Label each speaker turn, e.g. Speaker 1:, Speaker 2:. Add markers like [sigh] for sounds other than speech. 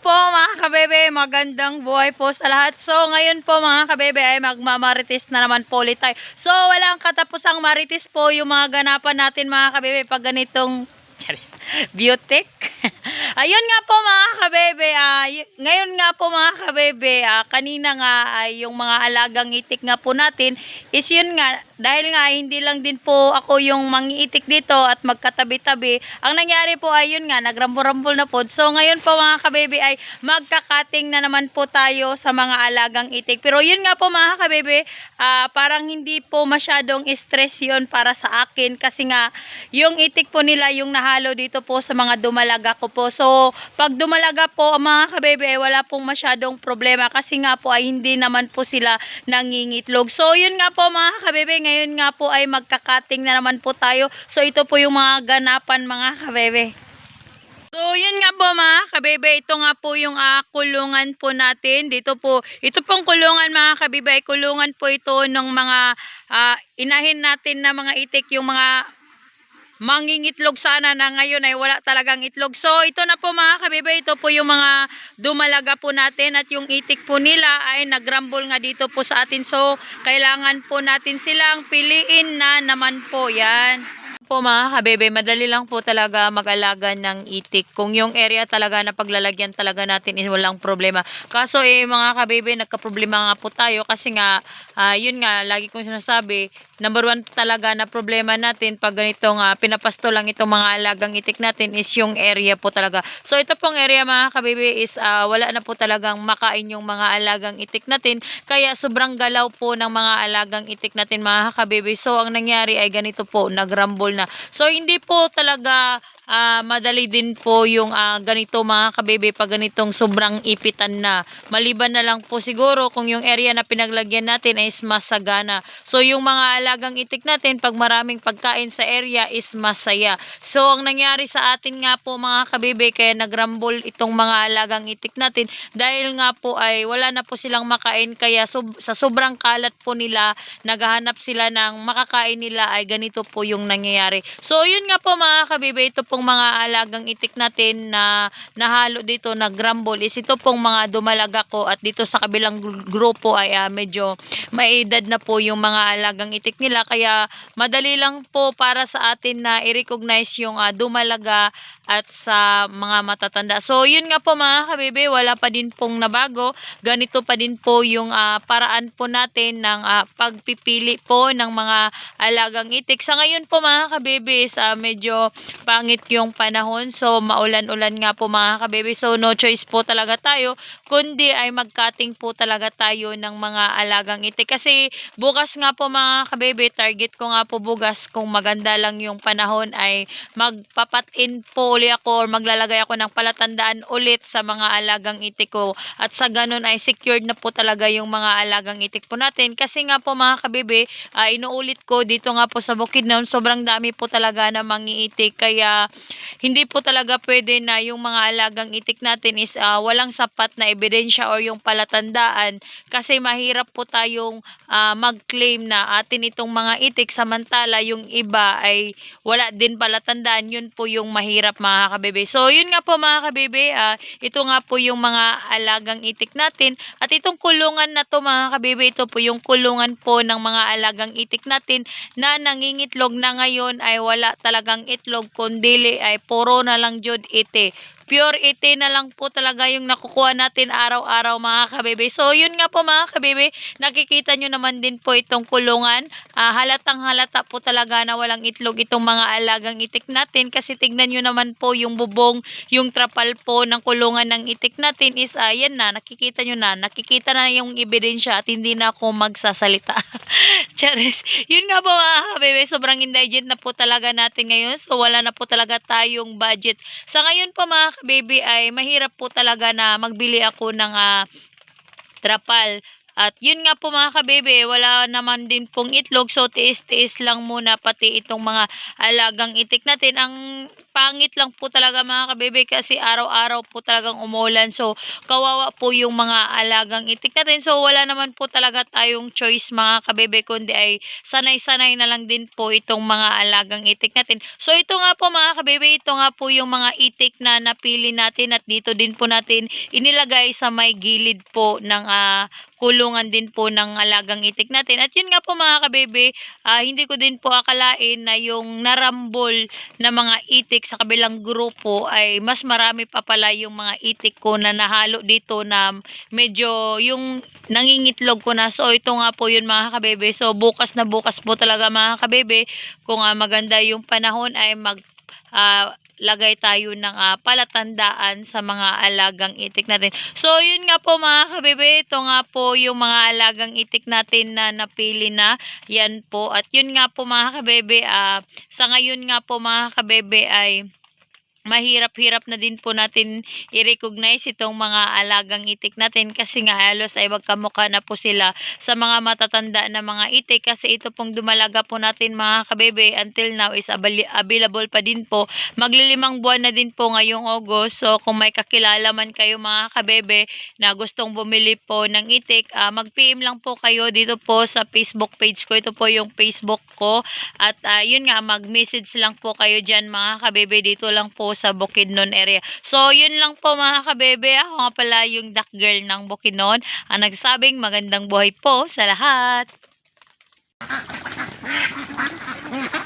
Speaker 1: po mga kabebe, magandang buhay po sa lahat. So ngayon po mga kabebe ay magmamarites na naman po ulit tayo. So walang katapusang marites po yung mga ganapan natin mga kabebe pag ganitong charis. [laughs] Ayun nga po mga kabebe, y- ngayon nga po mga kabebe, ah, kanina nga ay yung mga alagang itik nga po natin is yun nga, dahil nga hindi lang din po ako yung mangiitik dito at magkatabi-tabi, ang nangyari po ay yun nga, nagrambol-rambol na po. So ngayon po mga kabebe ay magkakating na naman po tayo sa mga alagang itik. Pero yun nga po mga kabebe, ah, parang hindi po masyadong stress yun para sa akin kasi nga yung itik po nila yung nahalo dito po sa mga dumalaga ko po. So pag dumalaga po mga kabebe ay wala pong masyadong problema kasi nga po ay hindi naman po sila nangingitlog. So yun nga po mga kabebe, ngayon nga po ay magkakating na naman po tayo. So ito po yung mga ganapan mga kabebe. So, yun nga po mga kabebe, ito nga po yung ah, kulungan po natin. Dito po, ito pong kulungan mga kabebe, kulungan po ito ng mga ah, inahin natin na mga itik, yung mga mangingitlog sana na ngayon ay wala talagang itlog. So, ito na po mga kabebe, ito po yung mga dumalaga po natin at yung itik po nila ay nagrambol nga dito po sa atin. So, kailangan po natin silang piliin na naman po yan po mga kabebe, madali lang po talaga mag-alaga ng itik. Kung yung area talaga na paglalagyan talaga natin is walang problema. Kaso eh mga kabebe, nagka-problema nga po tayo kasi nga, ah, yun nga, lagi kong sinasabi, number one talaga na problema natin pag ganitong ah, pinapasto lang itong mga alagang itik natin is yung area po talaga. So ito pong area mga kabebe is ah, wala na po talagang makain yung mga alagang itik natin. Kaya sobrang galaw po ng mga alagang itik natin mga kabebe. So ang nangyari ay ganito po, nagrambol na. So hindi po talaga ah, madali din po yung ah, ganito mga kabebe pag ganitong sobrang ipitan na. Maliban na lang po siguro kung yung area na pinaglagyan natin is masagana. So yung mga alagang itik natin pag maraming pagkain sa area is masaya. So ang nangyari sa atin nga po mga kabebe kaya nagrambol itong mga alagang itik natin dahil nga po ay wala na po silang makain kaya sob- sa sobrang kalat po nila naghahanap sila ng makakain nila ay ganito po yung nangyayari. So yun nga po mga kabebe ito pong mga alagang itik natin na nahalo dito na grumble is ito pong mga dumalaga ko at dito sa kabilang gru- grupo ay ah, medyo may edad na po yung mga alagang itik nila kaya madali lang po para sa atin na i-recognize yung ah, dumalaga at sa mga matatanda. So yun nga po mga kabebe, wala pa din pong nabago. Ganito pa din po yung ah, paraan po natin ng ah, pagpipili po ng mga alagang itik. Sa ngayon po mga kabebe, sa medyo pangit yung panahon. So maulan-ulan nga po mga kabebe. So no choice po talaga tayo kundi ay magkating po talaga tayo ng mga alagang itik. Kasi bukas nga po mga kabebe, target ko nga po bukas kung maganda lang yung panahon ay magpapatin po uli ako or maglalagay ako ng palatandaan ulit sa mga alagang itik ko. At sa ganun ay secured na po talaga yung mga alagang itik po natin. Kasi nga po mga kabebe, ah, inuulit ko dito nga po sa Bukidnon, sobrang dami po talaga na mangiitik. Kaya hindi po talaga pwede na yung mga alagang itik natin is ah, walang sapat na ebidensya or yung palatandaan. Kasi mahirap po tayong ah, mag-claim na atin itong mga itik samantala yung iba ay wala din palatandaan. Yun po yung mahirap mga kabebe. So yun nga po mga kabebe ah, ito nga po yung mga alagang itik natin. At itong kulungan na to mga kabebe ito po yung kulungan po ng mga alagang itik natin na nangingitlog na ngayon ay wala talagang itlog kundili ay puro na lang jud ite pure ite na lang po talaga yung nakukuha natin araw-araw mga kabebe. So, yun nga po mga kabebe, nakikita nyo naman din po itong kulungan. Ah, halatang halata po talaga na walang itlog itong mga alagang itik natin kasi tignan nyo naman po yung bubong, yung trapal po ng kulungan ng itik natin is ayan na, nakikita nyo na, nakikita na yung ebidensya at hindi na ako magsasalita. [laughs] Charis. [laughs] Yun nga po mga kabebe, sobrang indigent na po talaga natin ngayon. So, wala na po talaga tayong budget. Sa ngayon po mga kabebe ay mahirap po talaga na magbili ako ng ah, trapal At yun nga po mga kabebe, wala naman din pong itlog so tiis-tiis lang muna pati itong mga alagang itik natin. Ang pangit lang po talaga mga kabebe kasi araw-araw po talagang umulan so kawawa po yung mga alagang itik natin. So wala naman po talaga tayong choice mga kabebe kundi ay sanay-sanay na lang din po itong mga alagang itik natin. So ito nga po mga kabebe, ito nga po yung mga itik na napili natin at dito din po natin inilagay sa may gilid po ng ah, kulungan din po ng alagang itik natin. At yun nga po mga kabebe, ah, hindi ko din po akalain na yung narambol na mga itik sa kabilang grupo ay mas marami pa pala yung mga itik ko na nahalo dito na medyo yung nangingitlog ko na. So ito nga po yun mga kabebe. So bukas na bukas po talaga mga kabebe kung ah, maganda yung panahon ay mag ah, lagay tayo ng ah, palatandaan sa mga alagang itik natin. So, yun nga po mga kabebe, ito nga po yung mga alagang itik natin na napili na. Yan po. At yun nga po mga kabebe, ah, sa ngayon nga po mga kabebe ay mahirap-hirap na din po natin i-recognize itong mga alagang itik natin kasi nga halos ay magkamukha na po sila sa mga matatanda na mga itik kasi ito pong dumalaga po natin mga kabebe until now is available pa din po. Maglilimang buwan na din po ngayong August. So kung may kakilala man kayo mga kabebe na gustong bumili po ng itik ah, mag-PM lang po kayo dito po sa Facebook page ko. Ito po yung Facebook ko. At ah, yun nga mag-message lang po kayo dyan mga kabebe. Dito lang po sa Bukidnon area. So yun lang po mga kabebe. Ako nga pala yung duck girl ng Bukidnon. Ang nagsabing magandang buhay po sa lahat [laughs]